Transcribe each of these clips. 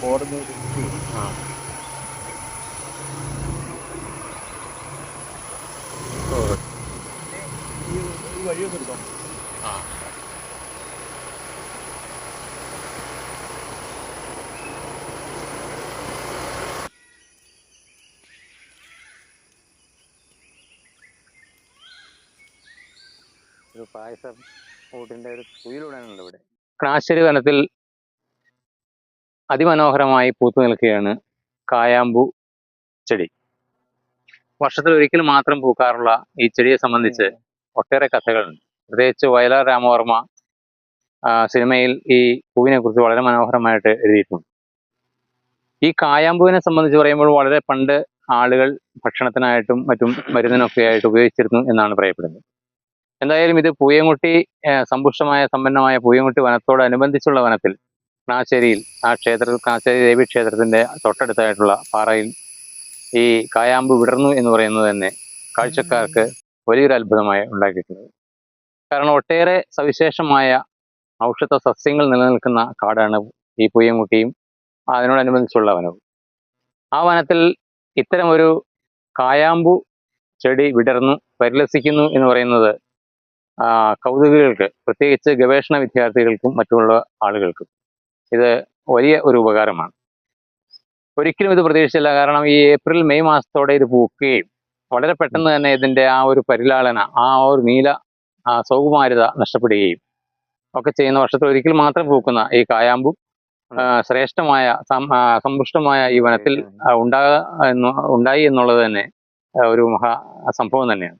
Board ഈ വഴിയൊക്കെ എടുക്കാം. ഒരു ഒരു ഇവിടെ. വനത്തിൽ അതിമനോഹരമായി പൂത്തു നിൽക്കുകയാണ് കായാമ്പു ചെടി. വർഷത്തിൽ ഒരിക്കൽ മാത്രം പൂക്കാറുള്ള ഈ ചെടിയെ സംബന്ധിച്ച് ഒട്ടേറെ കഥകളുണ്ട്. പ്രത്യേകിച്ച് വയലാർ രാമവർമ്മ സിനിമയിൽ ഈ പൂവിനെ കുറിച്ച് വളരെ മനോഹരമായിട്ട് എഴുതിയിട്ടുണ്ട്. ഈ കായാമ്പൂവിനെ സംബന്ധിച്ച് പറയുമ്പോൾ വളരെ പണ്ട് ആളുകൾ ഭക്ഷണത്തിനായിട്ടും മറ്റും മരുന്നിനൊക്കെ ആയിട്ട് ഉപയോഗിച്ചിരുന്നു എന്നാണ് പറയപ്പെടുന്നത്. എന്തായാലും ഇത് പൂയംകുട്ടി ഏർ സമ്പുഷ്ടമായ സമ്പന്നമായ പൂയംകുട്ടി വനത്തോടനുബന്ധിച്ചുള്ള വനത്തിൽ കാശ്ശേരിയിൽ ആ ക്ഷേത്ര കാശ്ശേരി ദേവി ക്ഷേത്രത്തിന്റെ തൊട്ടടുത്തായിട്ടുള്ള പാറയിൽ ഈ കായാമ്പ് വിടർന്നു എന്ന് പറയുന്നത് തന്നെ കാഴ്ചക്കാർക്ക് വലിയൊരു അത്ഭുതമായി ഉണ്ടാക്കിയിട്ടുണ്ട്. കാരണം ഒട്ടേറെ സവിശേഷമായ ഔഷധ സസ്യങ്ങൾ നിലനിൽക്കുന്ന കാടാണ് ഈ പൂയംകുട്ടിയും അതിനോടനുബന്ധിച്ചുള്ള വനവും. ആ വനത്തിൽ ഇത്തരമൊരു കായാമ്പു ചെടി വിടർന്നു പരിലസിക്കുന്നു എന്ന് പറയുന്നത് കൗതുകികൾക്ക് പ്രത്യേകിച്ച് ഗവേഷണ വിദ്യാർത്ഥികൾക്കും മറ്റുള്ള ആളുകൾക്കും ഇത് വലിയ ഒരു ഉപകാരമാണ്. ഒരിക്കലും ഇത് പ്രതീക്ഷിച്ചില്ല. കാരണം ഈ ഏപ്രിൽ മെയ് മാസത്തോടെ ഇത് പൂക്കുകയും വളരെ പെട്ടെന്ന് തന്നെ ഇതിന്റെ ആ ഒരു പരിലാളന ആ ഒരു നീല സൗകുമാരിത നഷ്ടപ്പെടുകയും ഒക്കെ ചെയ്യുന്ന വർഷത്തിൽ ഒരിക്കൽ മാത്രം പൂക്കുന്ന ഈ കായാമ്പു ശ്രേഷ്ഠമായ സമ്പുഷ്ടമായ ഈ വനത്തിൽ ആ, ഉണ്ടായി എന്നുള്ളത് തന്നെ ഒരു മഹാ സംഭവം തന്നെയാണ്.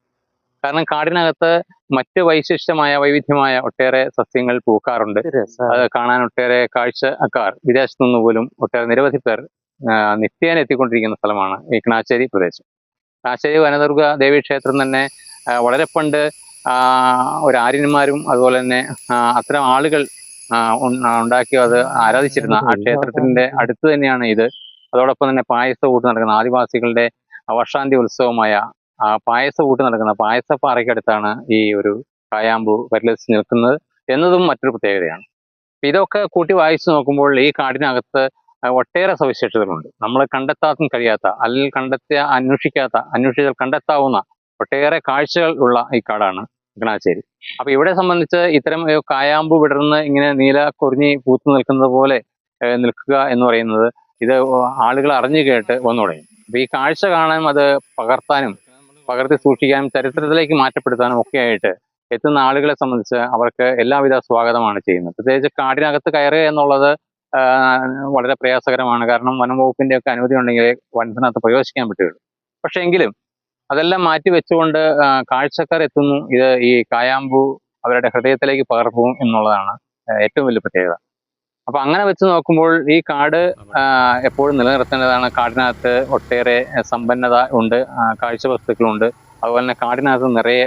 കാരണം കാടിനകത്ത് മറ്റ് വൈശിഷ്ടമായ വൈവിധ്യമായ ഒട്ടേറെ സസ്യങ്ങൾ പൂക്കാറുണ്ട്. അത് കാണാൻ ഒട്ടേറെ കാഴ്ചക്കാർ വിദേശത്തു നിന്ന് പോലും ഒട്ടേറെ നിരവധി പേർ നിത്യേന എത്തിക്കൊണ്ടിരിക്കുന്ന സ്ഥലമാണ് ഈ കണാശ്ശേരി പ്രദേശം. കണാശ്ശേരി വനദുർഗ ദേവി ക്ഷേത്രം തന്നെ വളരെ പണ്ട് ഒരു ആര്യന്മാരും അതുപോലെ തന്നെ അത്തരം ആളുകൾ ഉണ്ടാക്കി അത് ആരാധിച്ചിരുന്ന ആ ക്ഷേത്രത്തിന്റെ അടുത്ത് തന്നെയാണ് ഇത്. അതോടൊപ്പം തന്നെ പായസ കൂട്ട് നടക്കുന്ന ആദിവാസികളുടെ വർഷാന്ത്യ ഉത്സവമായ ആ പായസ കൂട്ട് നടക്കുന്ന പായസപ്പാറയ്ക്കടുത്താണ് ഈ ഒരു കായാമ്പു പരിലസിച്ച് നിൽക്കുന്നത് എന്നതും മറ്റൊരു പ്രത്യേകതയാണ്. ഇതൊക്കെ കൂട്ടി വായിച്ചു നോക്കുമ്പോൾ ഈ കാടിനകത്ത് ഒട്ടേറെ സവിശേഷതകളുണ്ട്. നമ്മൾ കണ്ടെത്താൻ കഴിയാത്ത അല്ലെങ്കിൽ കണ്ടെത്തിയ അന്വേഷിക്കാത്ത അന്വേഷിച്ചാൽ കണ്ടെത്താവുന്ന ഒട്ടേറെ കാഴ്ചകൾ ഉള്ള ഈ കാടാണ് ചങ്ങനാശ്ശേരി. അപ്പൊ ഇവിടെ സംബന്ധിച്ച് ഇത്തരം കായാമ്പു വിടർന്ന് ഇങ്ങനെ നീല കൊറിഞ്ഞി പൂത്തു നിൽക്കുന്നത് പോലെ നിൽക്കുക എന്ന് പറയുന്നത് ഇത് ആളുകൾ അറിഞ്ഞു കേട്ട് വന്നു തുടങ്ങി. അപ്പൊ ഈ കാഴ്ച കാണാനും അത് പകർത്താനും പകർത്തി സൂക്ഷിക്കാനും ചരിത്രത്തിലേക്ക് മാറ്റപ്പെടുത്താനും ഒക്കെ ആയിട്ട് എത്തുന്ന ആളുകളെ സംബന്ധിച്ച് അവർക്ക് എല്ലാവിധ സ്വാഗതമാണ് ചെയ്യുന്നത്. പ്രത്യേകിച്ച് കാടിനകത്ത് കയറുക എന്നുള്ളത് വളരെ പ്രയാസകരമാണ്. കാരണം വനംവകുപ്പിന്റെ ഒക്കെ അനുമതി ഉണ്ടെങ്കിൽ വനത്തിനകത്ത് പ്രവേശിക്കാൻ പറ്റുകയുള്ളൂ. പക്ഷെ എങ്കിലും അതെല്ലാം മാറ്റി വെച്ചുകൊണ്ട് കാഴ്ചക്കാർ എത്തുന്നു. ഇത് ഈ കായാമ്പു അവരുടെ ഹൃദയത്തിലേക്ക് പകർപ്പും എന്നുള്ളതാണ് ഏറ്റവും വലിയ പ്രത്യേകത. അപ്പൊ അങ്ങനെ വെച്ച് നോക്കുമ്പോൾ ഈ കാട് എപ്പോഴും നിലനിർത്തേണ്ടതാണ്. കാടിനകത്ത് ഒട്ടേറെ സമ്പന്നത ഉണ്ട് കാഴ്ച വസ്തുക്കളുണ്ട് അതുപോലെ തന്നെ കാടിനകത്ത് നിറയെ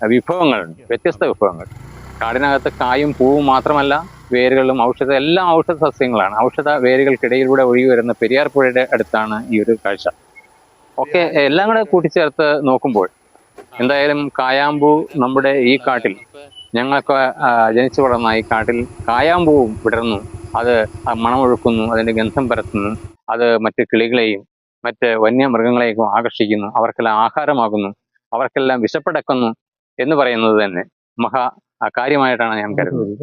വിഭവങ്ങളുണ്ട് വ്യത്യസ്ത വിഭവങ്ങൾ. കാടിനകത്ത് കായും പൂവും മാത്രമല്ല വേരുകളും ഔഷധ എല്ലാം ഔഷധ സസ്യങ്ങളാണ്. ഔഷധ വേരുകൾക്കിടയിലൂടെ ഒഴുകി വരുന്ന പെരിയാർ പുഴയുടെ അടുത്താണ് ഈ ഒരു കാഴ്ച. ഒക്കെ എല്ലാം കൂടെ കൂട്ടിച്ചേർത്ത് നോക്കുമ്പോൾ എന്തായാലും കായാമ്പൂ നമ്മുടെ ഈ കാട്ടിൽ ഞങ്ങൾക്ക് ആ, ജനിച്ചു വളർന്ന ഈ കാട്ടിൽ കായാമ്പൂവും വിടർന്നു. അത് മണമൊഴുക്കുന്നു അതിന്റെ ഗന്ധം പരത്തുന്നു അത് മറ്റ് കിളികളെയും മറ്റ് വന്യമൃഗങ്ങളെയും ആകർഷിക്കുന്നു അവർക്കെല്ലാം ആഹാരമാകുന്നു അവർക്കെല്ലാം വിശപ്പടക്കുന്നു എന്ന് പറയുന്നത് തന്നെ മഹാ കാര്യമായിട്ടാണ് ഞാൻ കരുതുന്നത്.